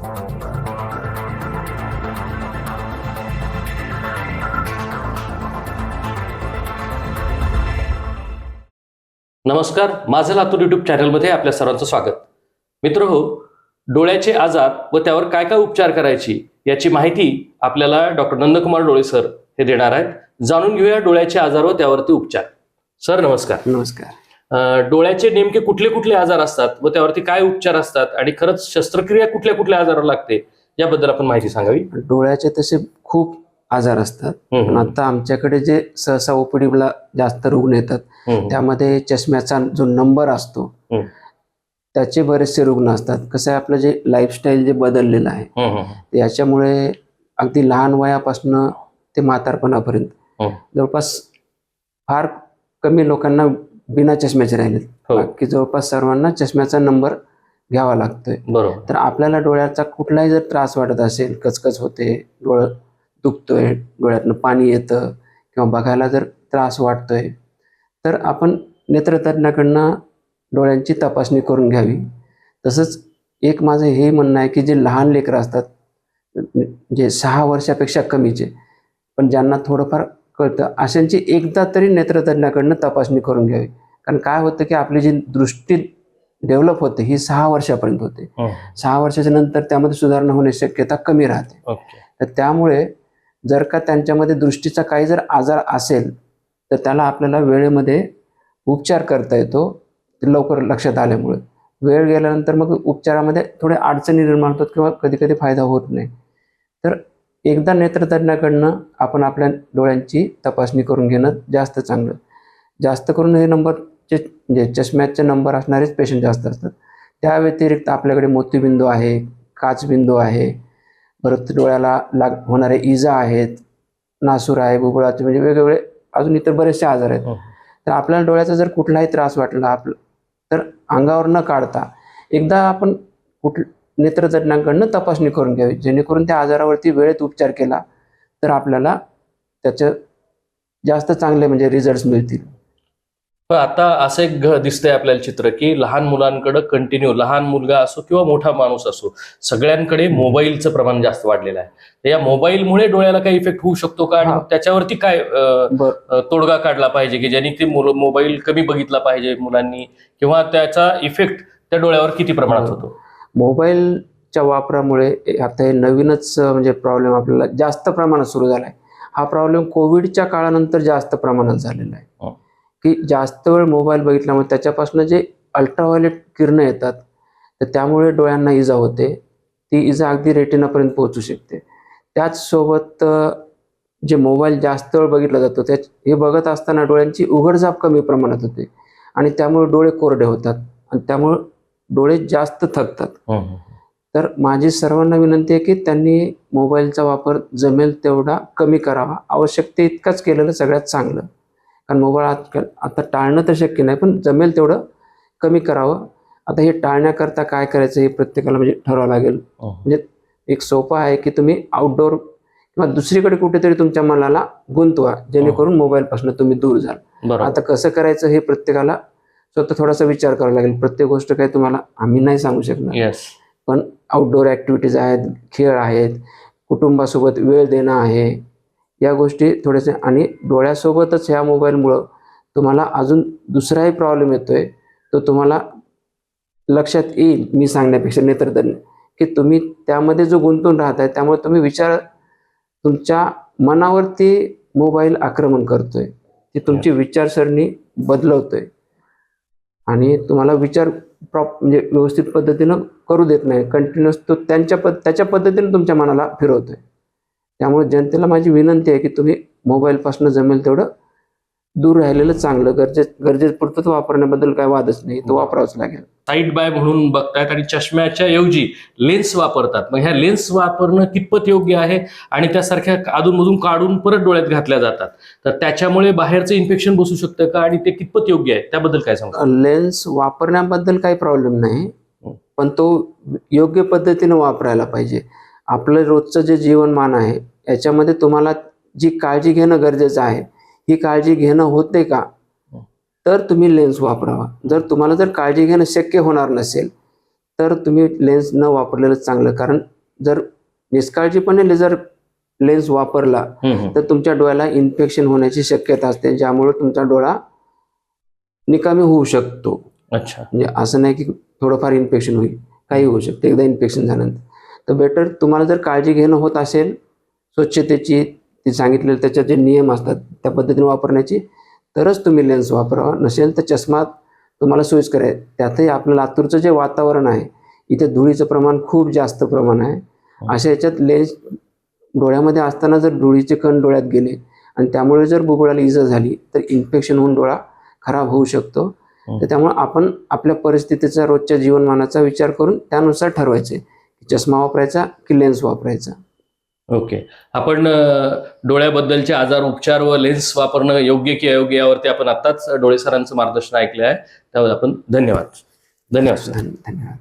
नमस्कार माझं लातूर युट्यूब चॅनलमध्ये आपल्या सर्वांचं स्वागत. मित्र हो डोळ्याचे आजार व त्यावर काय काय उपचार करायची याची माहिती आपल्याला डॉक्टर नंदकुमार डोळे सर हे देणार आहेत. जाणून घेऊया डोळ्याचे आजार व त्यावरती उपचार. सर नमस्कार. नमस्कार. डोळ्याचे नेमके कुठले कुठले आजार असतात व त्यावरती काय उपचार असतात आणि खरंच शस्त्रक्रिया कुठल्या कुठल्या आजारावर लागते याबद्दल आपण माहिती सांगावी? डोळ्याचे तसे खूप आजार असतात. पण आता आमच्याकडे जे सहसा ओपीडीला जास्त रुग्ण येतात त्यामध्ये चष्म्याचा जो नंबर असतो. त्याचे बरेचसे रुग्ण असतात. कसं आहे आपलं जे लाईफस्टाईल जे बदललेलं आहे याच्यामुळे अगदी लहान वयापासनं ते म्हातारपणापर्यंत. जवळपास फार कमी लोकांना बिना चष्म्याचे राहिलेत. हो. बाकी जवळपास सर्वांना चष्म्याचा नंबर घ्यावा लागतोय. बरोबर. तर आपल्याला डोळ्याचा कुठलाही जर त्रास वाटत असेल कचकच होते डोळं दुखतोय डोळ्यातनं पाणी येतं किंवा बघायला जर त्रास वाटतोय तर आपण नेत्रतज्ञाकडनं डोळ्यांची तपासणी करून घ्यावी. तसंच एक माझं हे म्हणणं आहे की जे लहान लेकरं असतात जे सहा वर्षापेक्षा कमीचे पण ज्यांना थोडंफार कळतं अशांची एकदा तरी नेत्रतज्ञाकडनं तपासणी करून घ्यावी. कारण काय होतं की आपली जी दृष्टी डेव्हलप होते ही सहा वर्षापर्यंत होते. हम्म, सहा वर्षाच्या नंतर त्यामध्ये सुधारणा होण्याची शक्यता कमी राहते. तर त्यामुळे जर का त्यांच्यामध्ये दृष्टीचा काही जर आजार असेल तर त्याला आपल्याला वेळेमध्ये उपचार करता येतो ते लवकर लक्षात आल्यामुळे. वेळ गेल्यानंतर मग उपचारामध्ये थोडे अडचणी निर्माण होतात किंवा कधी कधी फायदा होत नाही. तर एकदा नेत्रतज्ञाकडनं आपण आपल्या डोळ्यांची तपासणी करून घेणं जास्त चांगलं. जास्त करून हे नंबरचे म्हणजे चष्म्याचे नंबर असणारेच पेशंट जास्त असतात. त्या व्यतिरिक्त आपल्याकडे मोतीबिंदू आहे काचबिंदू आहे परत डोळ्याला लाग होणारे इजा आहेत नासूर आहे बुबुळाचे म्हणजे वेगवेगळे अजून इतर बरेचसे आजार आहेत. हम्म. तर आपल्याला डोळ्याचा जर कुठलाही त्रास वाटला आपलं तर अंगावर न काढता एकदा आपण कुठ नेत्रतज्ञांकडनं तपासणी करून घ्यावी. जेणेकरून त्या आजारावरती वेळेत उपचार केला तर आपल्याला त्याचं जास्त चांगले म्हणजे रिझल्ट मिळतील. पण आता असं एक घ- दिसतंय आपल्याला चित्र की लहान मुलांकडे कंटिन्यू लहान मुलगा असो किंवा मोठा माणूस असो सगळ्यांकडे मोबाईलचं प्रमाण जास्त वाढलेलं आहे. तर या मोबाईलमुळे डोळ्याला काही इफेक्ट होऊ शकतो का? आणि. त्याच्यावरती काय तोडगा काढला पाहिजे की ज्यांनी ते मोबाईल कमी बघितला पाहिजे मुलांनी? किंवा त्याचा इफेक्ट त्या डोळ्यावर किती प्रमाणात होतो? मोबाईलच्या वापरामुळे आता हे नवीनच म्हणजे प्रॉब्लेम आपल्याला जास्त प्रमाणात सुरू झाला आहे हा प्रॉब्लेम कोविडच्या काळानंतर जास्त प्रमाणात झालेला आहे. की जास्त वेळ मोबाईल बघितल्यामुळे त्याच्यापासून जे अल्ट्राव्हायोलेट किरणं येतात तर त्यामुळे डोळ्यांना इजा होते. ती इजा अगदी रेटिनापर्यंत पोहोचू शकते. त्याचसोबत जे मोबाईल जास्त वेळ बघितला जातो त्या हे बघत असताना डोळ्यांची उघडझाप कमी प्रमाणात होते. आणि त्यामुळे डोळे कोरडे होतात. आणि त्यामुळे डोळे जास्त थकतात. तर माझी सर्वांना विनंती आहे की त्यांनी मोबाईलचा वापर जमेल तेवढा कमी करावा. आवश्यकते इतकाच केलेलं सगळ्यात चांगलं. कारण मोबाईल आजकाल आता टाळणं तर शक्य नाही पण जमेल तेवढं कमी करावं. आता हे टाळण्याकरता काय करायचं हे प्रत्येकाला म्हणजे ठरवावं लागेल. म्हणजे एक सोपं आहे की तुम्ही आउटडोर किंवा दुसरीकडे कुठेतरी तुमच्या मनाला गुंतवा जेणेकरून मोबाईलपासून तुम्ही दूर जाल आता कसं करायचं हे प्रत्येकाला स्वतः थोडासा विचार करावा लागेल. प्रत्येक गोष्ट काही तुम्हाला आम्ही नाही सांगू शकणार. येस पण आउटडोर ॲक्टिव्हिटीज आहेत खेळ आहेत कुटुंबासोबत वेळ देणं आहे. या गोष्टी थोड्याशा आणि डोळ्यासोबतच ह्या मोबाईलमुळं तुम्हाला अजून दुसराही प्रॉब्लेम येतोय तो तुम्हाला लक्षात येईल मी सांगण्यापेक्षा नेत्रतज्ञ की तुम्ही त्यामध्ये जो गुंतून राहत आहे त्यामुळे तुम्ही विचार तुमच्या मनावरती मोबाईल आक्रमण करतोय ती तुमची विचारसरणी बदलवतोय. आणि तुम्हाला विचार प्रॉप म्हणजे व्यवस्थित पद्धतीनं करू देत नाही कंटिन्युअस तो त्यांच्या पद त्याच्या पद्धतीनं तुमच्या मनाला फिरवतोय. त्यामुळे जनतेला माझी विनंती आहे की तुम्ही मोबाईलपासून जमेल तेवढं दूर राहिलेलं चांगलं. गरजे गरजेपुरतं तो वापरण्याबद्दल काय वादच नाही. तो वापरावाच लागेल. साईड बाय म्हणून बघतायत आणि चष्म्याच्या ऐवजी लेन्स वापरतात. मग ह्या लेन्स वापरणं कितपत योग्य आहे? आणि त्यासारख्या अधूनमधून काढून परत डोळ्यात घातल्या जातात. तर त्याच्यामुळे बाहेरचं इन्फेक्शन बसू शकतं का? आणि ते कितपत योग्य आहे? त्याबद्दल काय सांगता लेन्स वापरण्याबद्दल काही प्रॉब्लेम नाही. पण तो योग्य पद्धतीनं वापरायला पाहिजे. आपलं रोजचं जे जीवनमान आहे याच्यामध्ये तुम्हाला जी काळजी घेणं गरजेचं आहे ही काळजी घेणं होते का? तर तुम्ही लेन्स वापरावा. जर तुम्हाला जर काळजी घेणं शक्य होणार नसेल तर तुम्ही लेन्स न वापरलेलं चांगलं. कारण जर निष्काळजीपणे जर लेन्स वापरला. तर तुमच्या डोळ्याला इन्फेक्शन होण्याची शक्यता असते ज्यामुळे तुमचा डोळा निकामी होऊ शकतो. अच्छा. म्हणजे असं नाही की थोडंफार इन्फेक्शन होईल काही होऊ शकते. एकदा इन्फेक्शन झाल्यानंतर. तर बेटर तुम्हाला जर काळजी घेणं होत असेल स्वच्छतेची ती सांगितलेलं त्याच्यात जे नियम असतात त्या पद्धतीने वापरण्याची तरच तुम्ही लेन्स वापरावा. नसेल तर चष्मा तुम्हाला सोयीस्कर आहे. त्यातही आपलं लातूरचं जे वातावरण आहे इथे धुळीचं प्रमाण खूप जास्त प्रमाण आहे. अशा याच्यात लेन्स डोळ्यामध्ये असताना जर धुळीचे कण डोळ्यात गेले आणि त्यामुळे जर बुबुळाला इजा झाली तर इन्फेक्शन होऊन डोळा खराब होऊ शकतो. तर त्यामुळे आपण आपल्या परिस्थितीचा रोजच्या जीवनमानाचा विचार करून त्यानुसार ठरवायचे. चष्मा वापरायचा की लेन्स वापरायचा? ओके आपण डोळ्याबद्दलचे आजार उपचार व लेन्स वापरणं योग्य की अयोग्य यावरती आपण आताच डोळे सरांचं मार्गदर्शन ऐकलं आहे. त्यावर आपण धन्यवाद. धन्यवाद धन्यवाद.